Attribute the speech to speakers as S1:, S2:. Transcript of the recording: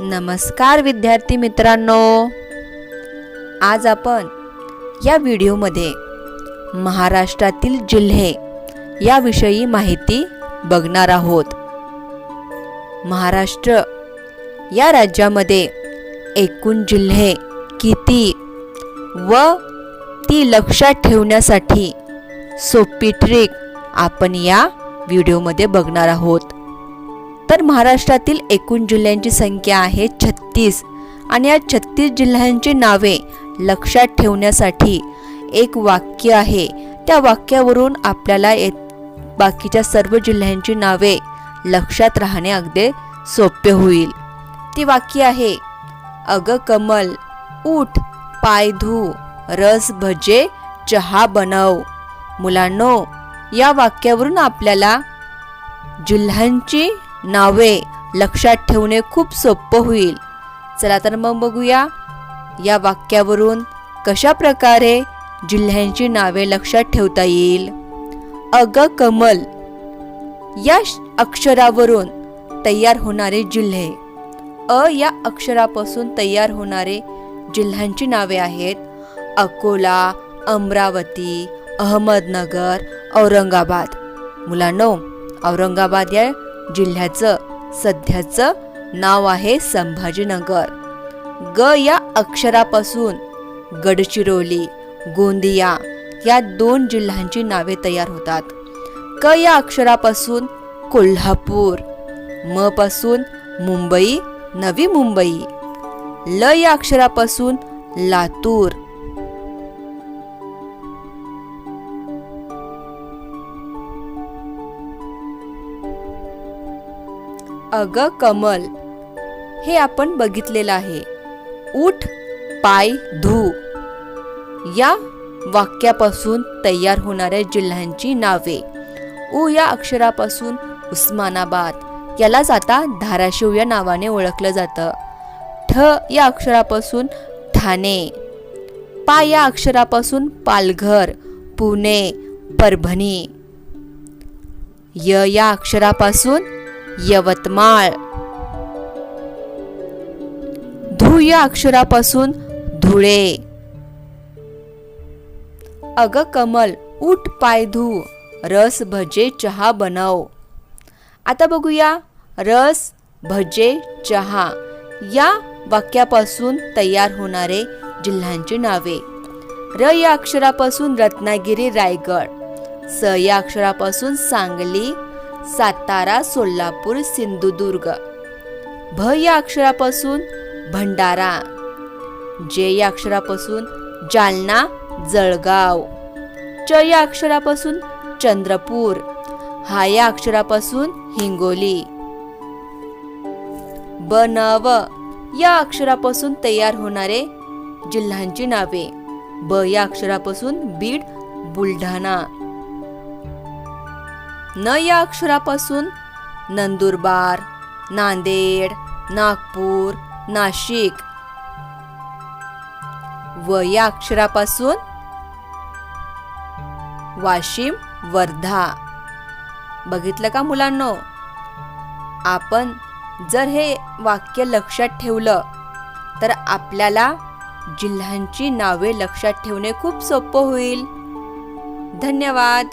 S1: नमस्कार विद्यार्थी मित्रांनो. आज आपण या व्हिडिओमध्ये महाराष्ट्रातील जिल्हे याविषयी माहिती बघणार आहोत. महाराष्ट्र या राज्यामध्ये एकूण जिल्हे किती व ती लक्षात ठेवण्यासाठी सोपी ट्रिक आपण या व्हिडिओमध्ये बघणार आहोत. तर महाराष्ट्रातील एकूण जिल्ह्यांची संख्या आहे छत्तीस. आणि या छत्तीस जिल्ह्यांची नावे लक्षात ठेवण्यासाठी एक वाक्य आहे. त्या वाक्यावरून आपल्याला ए बाकीच्या सर्व जिल्ह्यांची नावे लक्षात राहणे अगदी सोपे होईल. ती वाक्य आहे अग कमल उठ पाय धू रस भजे चहा बनव. मुलांनो या वाक्यावरून आपल्याला जिल्ह्यांची नावे लक्षात ठेवणे खूप सोपं होईल. चला तर मग बघूया या वाक्यावरून कशा प्रकारे जिल्ह्यांची नावे लक्षात ठेवता येईल. अग कमल या श- अक्षरावरून तयार होणारे जिल्हे. अ या अक्षरापासून तयार होणारे जिल्ह्यांची नावे आहेत. अकोला अमरावती अहमदनगर औरंगाबाद. मुलांनो औरंगाबाद या जिल्ह्याचं सध्याचं नाव आहे संभाजीनगर. ग या अक्षरापासून गडचिरोली गोंदिया या दोन जिल्ह्यांची नावे तयार होतात. क या अक्षरापासून कोल्हापूर म पासून मुंबई नवी मुंबई. ल या अक्षरापासून लातूर अग कमल. हे आपण बघितलेलं आहे. उठ पाय धू. या वाक्यापासून तयार होणाऱ्या जिल्ह्यांची नावे. उ या अक्षरापासून उस्मानाबाद. यालाच आता धाराशिव या नावाने ओळखलं जातं. ठ या अक्षरापासून ठाणे. पा या अक्षरापासून पालघर पुणे परभणी. य या अक्षरापासून यवतमाळ. धू या अक्षरापासून धुळे. अग कमल उठ पाय धू रस भजे चहा बनव. आता बघूया रस भजे चहा या वाक्यापासून तयार होणारे जिल्ह्यांची नावे. र या अक्षरापासून रत्नागिरी रायगड. स या अक्षरापासून सांगली सातारा सोलापूर सिंधुदुर्ग. भ या अक्षरापासून भंडारा. जे या अक्षरापासून जालना जळगाव. च या अक्षरापासून चंद्रपूर. हा या अक्षरापासून हिंगोली. ब न व या अक्षरापासून तयार होणारे जिल्ह्यांची नावे. ब या अक्षरापासून बीड बुलढाणा. न या अक्षरापासून? नंदुरबार नांदेड नागपूर नाशिक. व या अक्षरापासून? वाशिम वर्धा. बघितलं का मुलांनो? आपण जर हे वाक्य लक्षात ठेवलं तर आपल्याला जिल्ह्यांची नावे लक्षात ठेवणे खूप सोपं होईल. धन्यवाद.